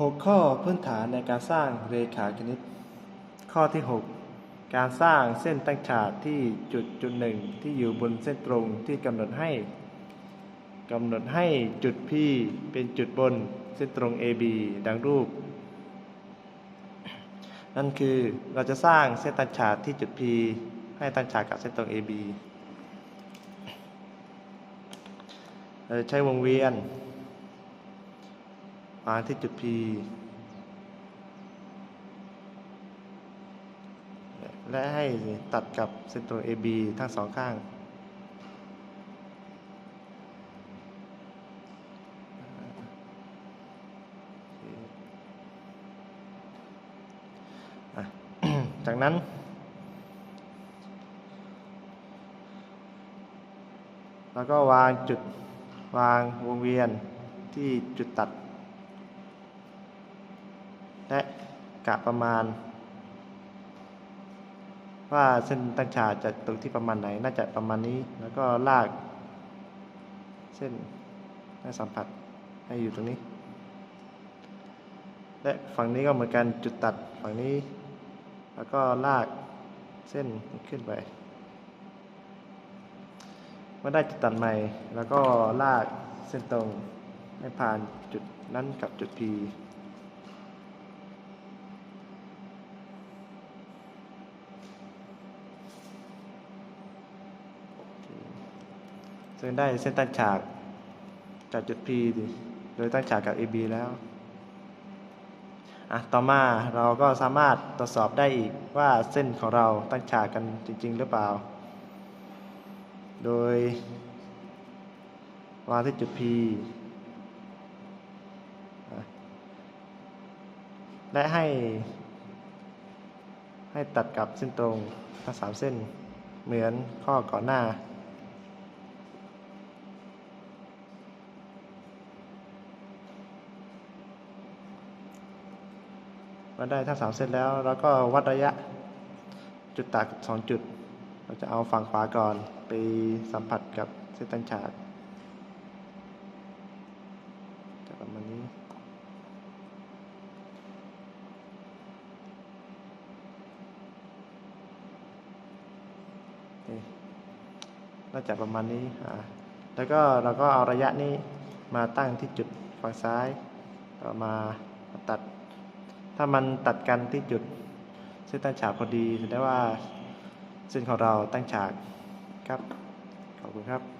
6 ข้อพื้นฐานในการสร้างเรขาคณิต ข้อที่ 6 การสร้างเส้นตั้งฉากที่จุดจุดหนึ่งที่อยู่บนเส้นตรงที่กำหนดให้กำหนดให้จุด P เป็นจุดบนเส้นตรง AB ดังรูป นั่นคือเราจะสร้างเส้นตั้งฉากที่จุด P ให้ตั้งฉากกับเส้นตรง AB เราจะใช้วงเวียน วางที่จุด P และให้ตัดกับเส้นตรง AB ทั้งสองข้างจากนั้น แล้วก็วางจุดวางวงเวียนที่จุดตัด และกะประมาณ ว่าเส้นตั้งฉากจะตรงที่ประมาณไหน น่าจะประมาณนี้ แล้วก็ลาก เส้นให้สัมผัสให้อยู่ตรงนี้ และฝั่งนี้ก็เหมือนกันจุดตัดฝั่งนี้ แล้วก็ลากเส้นขึ้นไปเมื่อได้จุดตัดใหม่ แล้วก็ลากเส้นตรงให้ผ่านจุดนั้นกับจุด P ซึ่งได้เส้นตั้งฉากจากจุด P โดยตั้งฉากกับ AB แล้วอะต่อมาเราก็สามารถตรวจสอบได้อีกว่าเส้นของเราตั้งฉากกันจริง ๆ หรือเปล่า โดยวางที่จุด P และให้ ให้ตัดกับเส้นตรงทั้งสามเส้นเหมือนข้อก่อนหน้า มาได้ทั้งสามเส้นแล้วแล้วก็วัดระยะจุดตัดสองจุด เราจะเอาฝั่งขวาก่อนไปสัมผัสกับเส้นตั้งฉากจะประมาณนี้นี่น่าจะประมาณนี้อ่าแล้วก็เราก็เอาระยะนี้มาตั้งที่จุดฝั่งซ้ายเอามาตัด ถ้ามันตัดกันที่จุดเส้นตั้งฉากพอดีแสดงว่าเส้นของเราตั้งฉากครับ ขอบคุณครับ